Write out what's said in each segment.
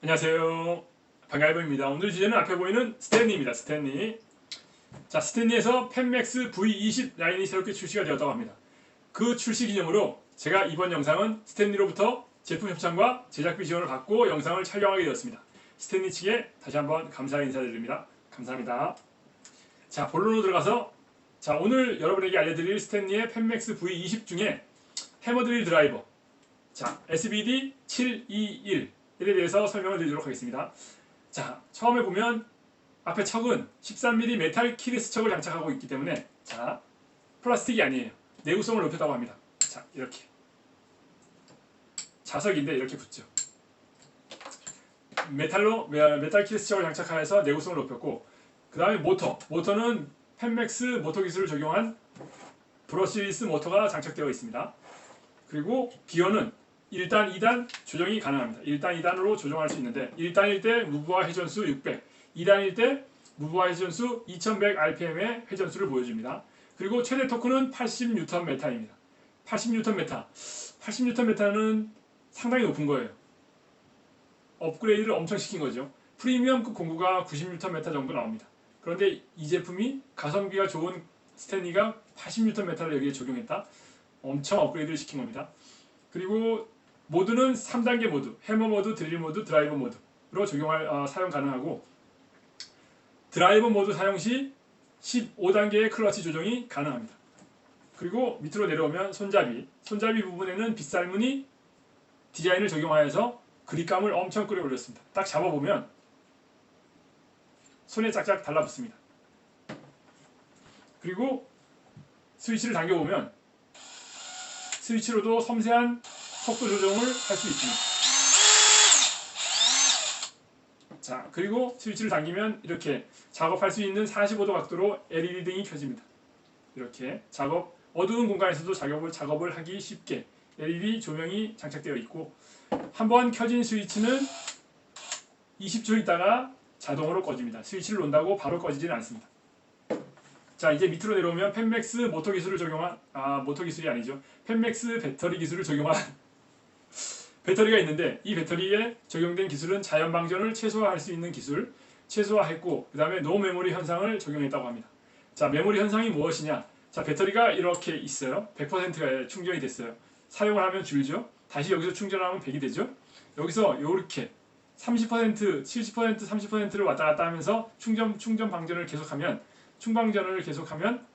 안녕하세요. 반가이버입니다. 오늘 주제는 앞에 보이는 스탠리입니다. 스탠리. 자, 스탠리에서 펜맥스 V20 라인이 새롭게 출시가 되었다고 합니다. 그 출시 기념으로 제가 이번 영상은 스탠리로부터 제품 협찬과 제작비 지원을 받고 영상을 촬영하게 되었습니다. 스탠리 측에 다시 한번 감사 인사드립니다. 감사합니다. 자, 본론으로 들어가서 자, 오늘 여러분에게 알려드릴 스탠리의 펜맥스 V20 중에 해머드릴 드라이버 자, SBD 721 에 대해서 설명을 드리도록 하겠습니다. 자, 처음에 보면 앞에 척은 13mm 메탈 키리스 척을 장착하고 있기 때문에 자, 플라스틱이 아니에요. 내구성을 높였다고 합니다. 자, 이렇게 자석인데 이렇게 붙죠. 메탈로 메- 메탈 키리스 척을 장착하여서 내구성을 높였고 그 다음에 모터 모터는 펜맥스 모터 기술을 적용한 브러시리스 모터가 장착되어 있습니다. 그리고 기어는 1단, 2단 조정이 가능합니다. 1단, 2단으로 조정할 수 있는데 1단일 때 무브와 회전수 600, 2단일 때 무브와 회전수 2100 rpm의 회전수를 보여줍니다. 그리고 최대 토크는 80Nm입니다. 80Nm. 80Nm는 상당히 높은 거예요. 업그레이드를 엄청 시킨 거죠. 프리미엄급 공구가 90Nm 정도 나옵니다. 그런데 이 제품이 가성비가 좋은 스탠리가 80Nm를 여기에 적용했다. 엄청 업그레이드를 시킨 겁니다. 그리고 모드는 3단계 모드, 해머 모드, 드릴 모드, 드라이버 모드로 적용할 어, 사용 가능하고 드라이버 모드 사용 시 15단계의 클러치 조정이 가능합니다. 그리고 밑으로 내려오면 손잡이, 손잡이 부분에는 빗살무늬 디자인을 적용하여서 그립감을 엄청 끌어올렸습니다. 딱 잡아보면 손에 짝짝 달라붙습니다. 그리고 스위치를 당겨보면 스위치로도 섬세한 속도 조정을 할 수 있습니다. 자, 그리고 스위치를 당기면 이렇게 작업할 수 있는 45도 각도로 LED 등이 켜집니다. 이렇게 작업 어두운 공간에서도 작업을 작업을 하기 쉽게 LED 조명이 장착되어 있고 한번 켜진 스위치는 20초 있다가 자동으로 꺼집니다. 스위치를 놓는다고 바로 꺼지지는 않습니다. 자 이제 밑으로 내려오면 펜맥스 모터 기술을 적용한 아 모터 기술이 아니죠 펜맥스 배터리 기술을 적용한 배터리가 있는데 이 배터리에 적용된 기술은 자연 방전을 최소화할 수 있는 기술 최소화했고 그 다음에 노 메모리 현상을 적용했다고 합니다. 자 메모리 현상이 무엇이냐? 자 배터리가 이렇게 있어요. 100%가 충전이 됐어요. 사용을 하면 줄죠. 다시 여기서 충전하면 100이 되죠. 여기서 이렇게 30% 70% 30%를 왔다 갔다 하면서 충전 충전 방전을 계속하면 충방전을 계속하면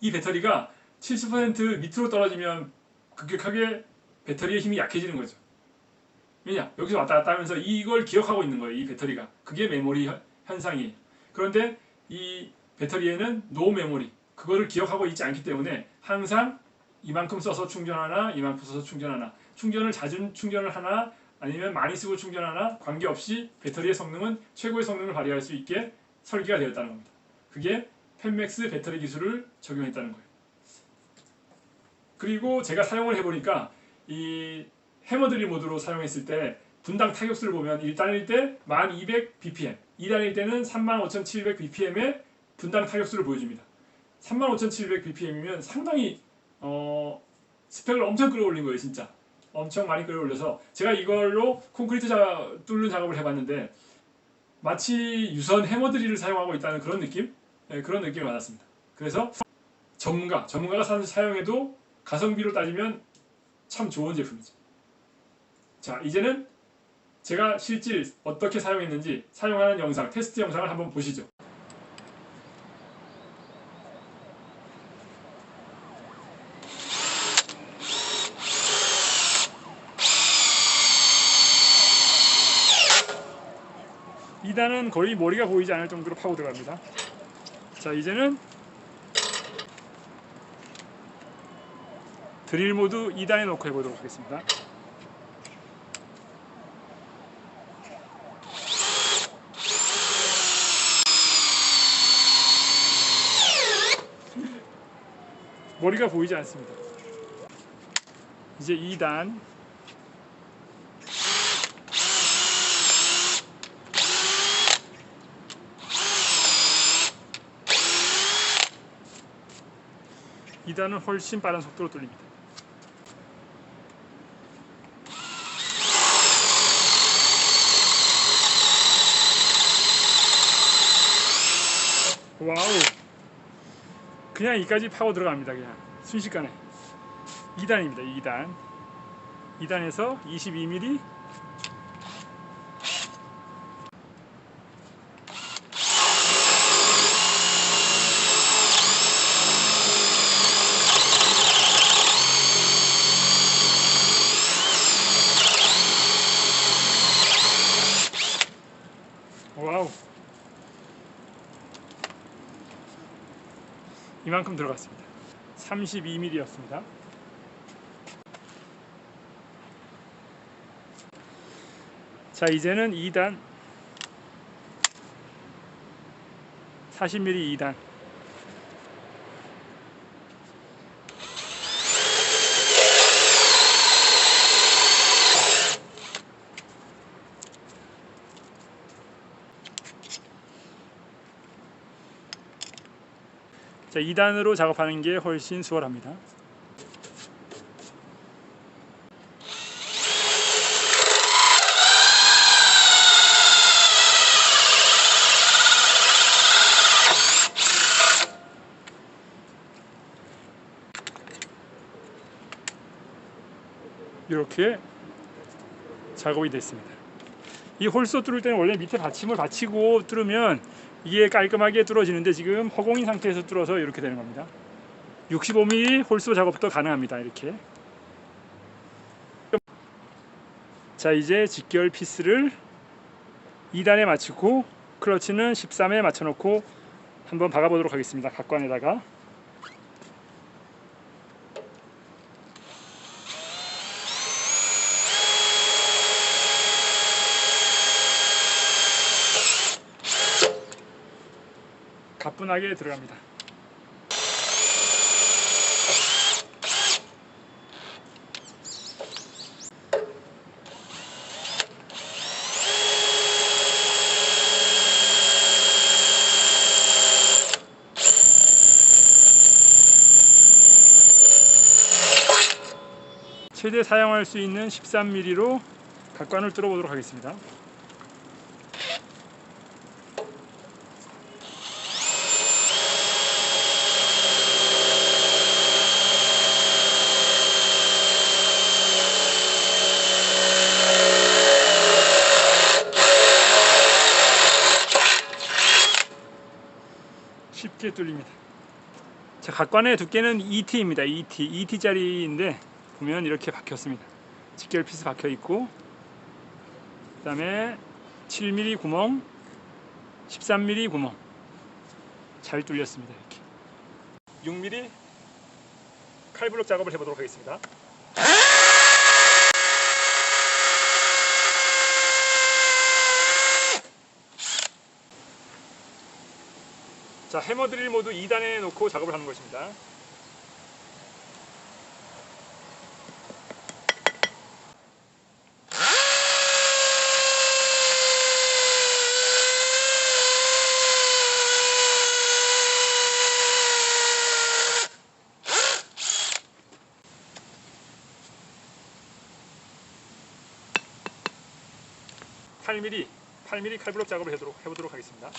이 배터리가 70% 밑으로 떨어지면 급격하게 배터리의 힘이 약해지는 거죠. 왜냐? 여기서 왔다 갔다 하면서 이걸 기억하고 있는 거예요. 이 배터리가. 그게 메모리 현- 현상이에요. 그런데 이 배터리에는 노 메모리. 그거를 기억하고 있지 않기 때문에 항상 이만큼 써서 충전하나 이만큼 써서 충전하나 충전을 자주 충전을 하나 아니면 많이 쓰고 충전하나 관계없이 배터리의 성능은 최고의 성능을 발휘할 수 있게 설계가 되었다는 겁니다. 그게 펜맥스 배터리 기술을 적용했다는 거예요. 그리고 제가 사용을 해보니까 이 해머드릴 모드로 사용했을 때 분당 타격수를 보면 1단일 때 1200 bpm, 2단일 때는 35,700 bpm의 분당 타격수를 보여줍니다. 35,700 bpm이면 상당히 어, 스펙을 엄청 끌어올린 거예요, 진짜. 엄청 많이 끌어올려서 제가 이걸로 콘크리트 자, 뚫는 작업을 해봤는데 마치 유선 해머드릴을 사용하고 있다는 그런 느낌? 네, 그런 느낌을 받았습니다. 그래서 전문가, 전문가가 사- 사용해도 가성비로 따지면 참 좋은 제품이죠. 자, 이제는 제가 실질 어떻게 사용했는지 사용하는 영상, 테스트 영상을 한번 보시죠. 이단은 거의 머리가 보이지 않을 정도로 파고 들어갑니다. 자, 이제는 드릴 모드 2단에 놓고 해보도록 하겠습니다. 머리가 보이지 않습니다. 이제 2단 이단은 훨씬 빠른 속도로 뚫립니다. 와우. 그냥 이까지 파고 들어갑니다. 그냥 순식간에. 2단입니다. 2단. 2단에서 22mm. 와우. 이만큼 들어갔습니다. 32mm였습니다. 자, 이제는 2단 40mm 2단 자, 2단으로 작업하는 게 훨씬 수월합니다. 이렇게 작업이 됐습니다. 이 홀소 뚫을 때는 원래 밑에 받침을 받치고 뚫으면 이게 깔끔하게 뚫어지는데 지금 허공인 상태에서 뚫어서 이렇게 되는 겁니다. 65mm 홀소 작업도 가능합니다. 이렇게. 자 이제 직결 피스를 2단에 맞추고 클러치는 13에 맞춰놓고 한번 박아보도록 하겠습니다. 각관에다가 가뿐하게 들어갑니다. 최대 사용할 수 있는 13mm로 각관을 뚫어보도록 하겠습니다. 쉽게 뚫립니다. 자, 각관의 두께는 2T입니다. 2T, 2T짜리인데 보면 이렇게 박혔습니다. 직결 피스 박혀 있고 그 다음에 7mm 구멍, 13mm 구멍 잘 뚫렸습니다. 이렇게 6mm 칼블럭 작업을 해보도록 하겠습니다. 자, 해머 드릴 모두 2단에 놓고 작업을 하는 것입니다. (8mm) 8mm 칼블럭 작업을 해도록, 해보도록 하겠습니다.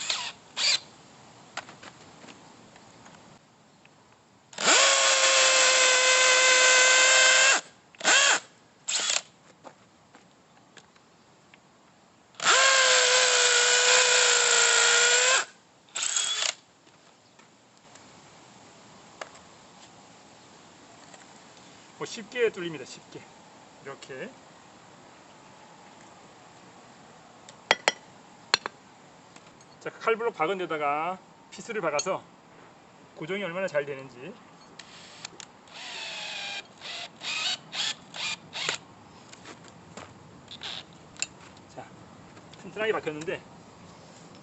뭐 쉽게 뚫립니다. 쉽게 이렇게 자 칼블럭 박은 데다가 피스를 박아서 고정이 얼마나 잘 되는지 자 튼튼하게 박혔는데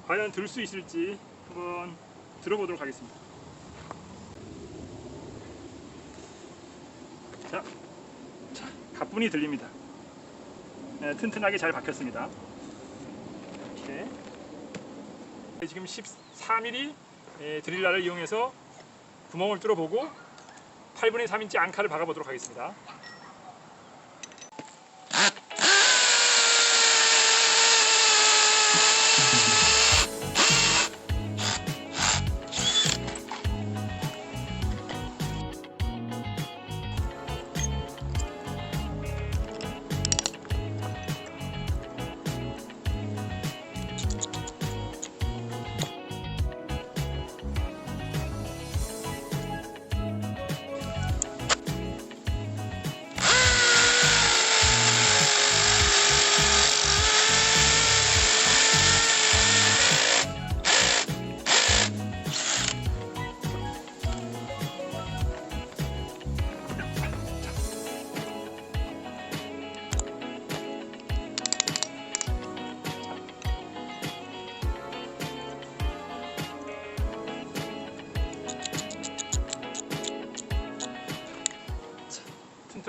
과연 들 수 있을지 한번 들어보도록 하겠습니다. 자, 자 가뿐히 들립니다. 네, 튼튼하게 잘 박혔습니다. 이렇게 네, 지금 14mm 예, 드릴라를 이용해서 구멍을 뚫어보고 8분의 3인치 앙카를 박아보도록 하겠습니다.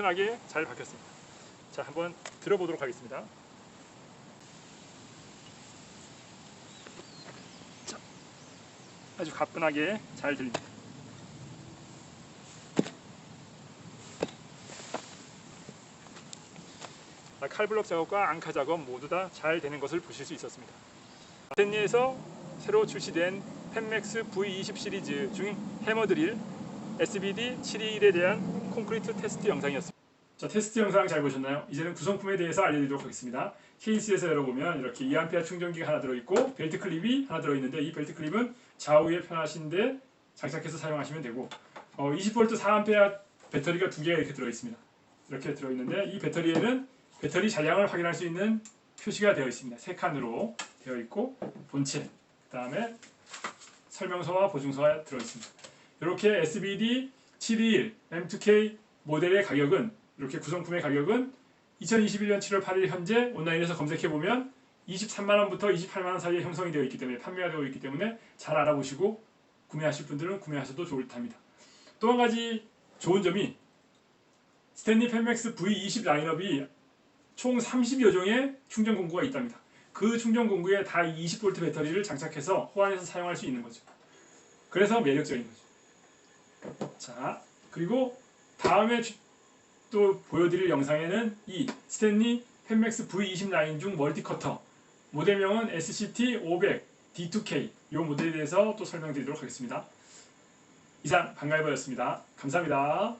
튼튼하게 잘 박혔습니다. 자, 한번 들어보도록 하겠습니다. 자, 아주 가뿐하게 잘 들립니다. 아, 칼블럭 작업과 앙카 작업 모두 다 잘 되는 것을 보실 수 있었습니다. 스탠리에서 새로 출시된 펜맥스 V20 시리즈 중 해머드릴 SBD 721에 대한 콘크리트 테스트 영상이었습니다. 자, 테스트 영상 잘 보셨나요? 이제는 구성품에 대해서 알려드리도록 하겠습니다. 케이스에서 열어보면 이렇게 2A 충전기가 하나 들어있고 벨트 클립이 하나 들어있는데 이 벨트 클립은 좌우에 편하신데 장착해서 사용하시면 되고 어, 20V 4A 배터리가 두 개가 이렇게 들어있습니다. 이렇게 들어있는데 이 배터리에는 배터리 잔량을 확인할 수 있는 표시가 되어 있습니다. 세 칸으로 되어 있고 본체, 그 다음에 설명서와 보증서가 들어 있습니다. 이렇게 SBD 721 M2K 모델의 가격은 이렇게 구성품의 가격은 2021년 7월 8일 현재 온라인에서 검색해 보면 23만 원부터 28만 원 사이에 형성이 되어 있기 때문에 판매가 되어 있기 때문에 잘 알아보시고 구매하실 분들은 구매하셔도 좋을 듯합니다. 또 한 가지 좋은 점이 스탠리 펜맥스 V20 라인업이 총 30여 종의 충전 공구가 있답니다. 그 충전 공구에 다 20V 배터리를 장착해서 호환해서 사용할 수 있는 거죠. 그래서 매력적인 거죠. 자, 그리고 다음에 주- 또 보여드릴 영상에는 이 스탠리 펜맥스 V20 라인 중 멀티커터 모델명은 SCT500 D2K 이 모델에 대해서 또 설명드리도록 하겠습니다. 이상 반가이버였습니다. 감사합니다.